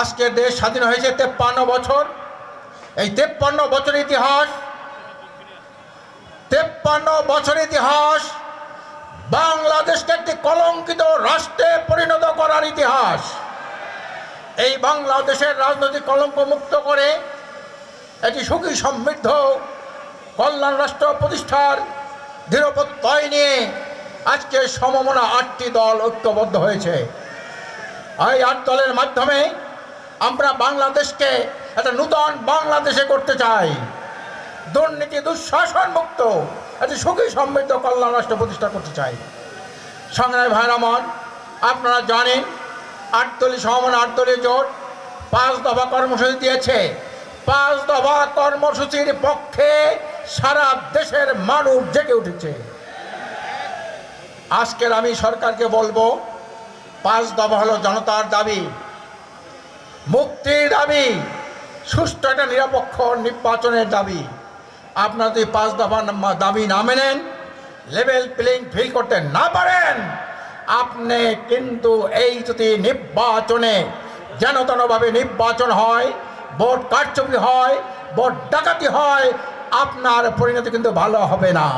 আজকে দেশ স্বাধীন হয়েছে তেপ্পান্ন বছর। এই তেপ্পান্ন বছর ইতিহাস, তেপ্পান্ন বছর ইতিহাস বাংলাদেশকে একটি কলঙ্কিত রাষ্ট্রে পরিণত করার ইতিহাস। এই বাংলাদেশের রাজনৈতিক কলঙ্ক মুক্ত করে একটি সুখী সমৃদ্ধ কল্যাণ রাষ্ট্র প্রতিষ্ঠার দৃঢ়প্রত্যয় নিয়ে আজকে সমমনা আটটি দল ঐক্যবদ্ধ হয়েছে। এই আট দলের মাধ্যমে আমরা বাংলাদেশকে একটা নূতন বাংলাদেশে করতে চাই। দুর্নীতি, দুঃশাসন মুক্ত, একটি সুখী, সমৃদ্ধ, কল্যাণ রাষ্ট্র প্রতিষ্ঠা করতে চাই। সংগ্রামী ভাই আমার আপনারা জানেন আটতলি সমান আটদলীয় জোট পাঁচ দফা কর্মসূচি দিয়েছে। পাঁচ দফা কর্মসূচির পক্ষে সারা দেশের মানুষ জেগে উঠেছে। আজকের আমি সরকারকে বলব, পাঁচ দফা হলো জনতার দাবি। মুক্তির দাবি, সুষ্ঠু একটা নিরপেক্ষ নির্বাচনের দাবি। আপনারা যদি পাঁচ দফা দাবি না মেনেন লেভেল প্লেইং ফিল করতে না পারেন, আপনি কিন্তু এই যদি নির্বাচনে যেন তেনভাবে নির্বাচন হয়, ভোট কারচুপি হয়, ভোট ডাকাতি হয়, আপনার পরিণতি কিন্তু ভালো হবে না।